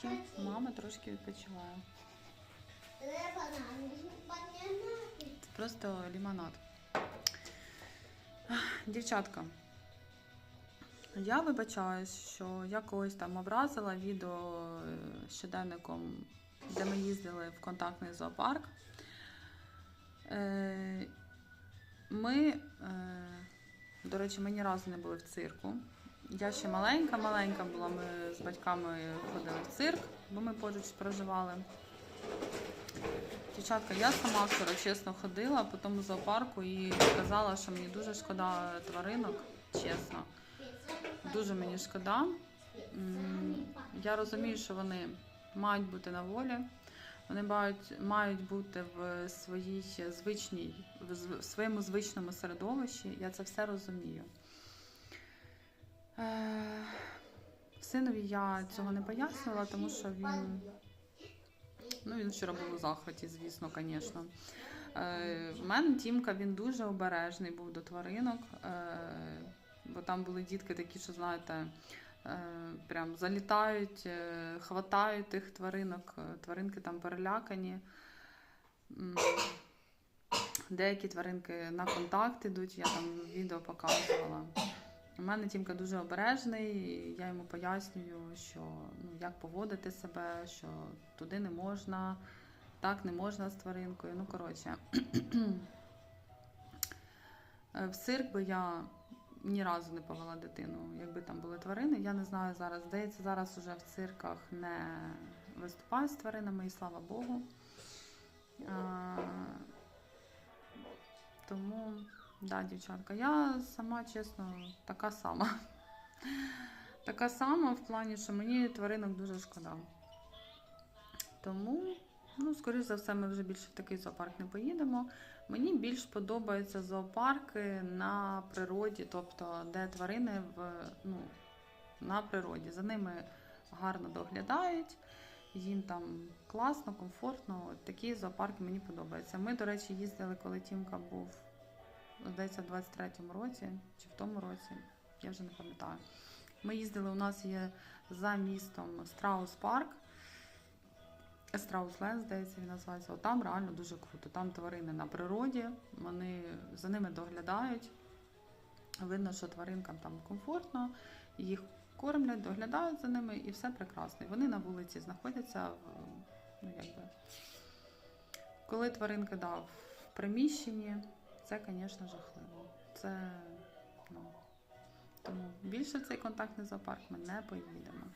трошки, мама трошки відпочиває. Це просто лимонад. Дівчатка, я вибачаюсь, що я когось там образила відео е, щоденником, де ми їздили в контактний зоопарк. Е, Ми, е, до речі, ми ні разу не були в цирку. Я ще маленька, маленька була. Ми з батьками ходили в цирк, бо ми поруч проживали. Дівчатка, я сама вчора чесно ходила по тому зоопарку і сказала, що мені дуже шкода тваринок, чесно. Дуже мені шкода. Я розумію, що вони мають бути на волі. Вони мають, мають бути в своїй звичній, в своєму звичному середовищі. Я це все розумію. Синові я цього не пояснювала, тому що він Ну, він вчора був у захваті, звісно, звісно. Е, в мене Тімка він дуже обережний був до тваринок, е, бо там були дітки такі, що знаєте, е, прям залітають, хватають тих тваринок, тваринки там перелякані. Деякі тваринки на контакт ідуть, я там відео показувала. У мене Тімка дуже обережний, я йому пояснюю, що ну, як поводити себе, що туди не можна, так не можна з тваринкою. Ну, коротше. Е, В цирк би я ні разу не повела дитину, якби там були тварини. Я не знаю зараз. Здається, зараз уже в цирках не виступають з тваринами, і слава Богу. А, тому, да, дівчатка, я сама, чесно, така сама. Така сама в плані, що мені тваринок дуже шкода. Тому, ну, скоріш за все, ми вже більше в такий зоопарк не поїдемо. Мені більш подобаються зоопарки на природі, тобто де тварини в, ну, на природі. За ними гарно доглядають, їм там класно, комфортно. Такі зоопарки мені подобаються. Ми, до речі, їздили, коли Тімка був, здається, в 23-му році чи в тому році, я вже не пам'ятаю. Ми їздили, у нас є за містом Страус Парк. Страусленд, здається, він називається. От Там реально дуже круто. Там тварини на природі, вони за ними доглядають. Видно, що тваринкам там комфортно, їх кормлять, доглядають за ними і все прекрасно. Вони на вулиці знаходяться ну, якби, коли тваринки да, в приміщенні, це, звісно, жахливо. Це, ну, тому більше цей контактний зоопарк ми не поїдемо.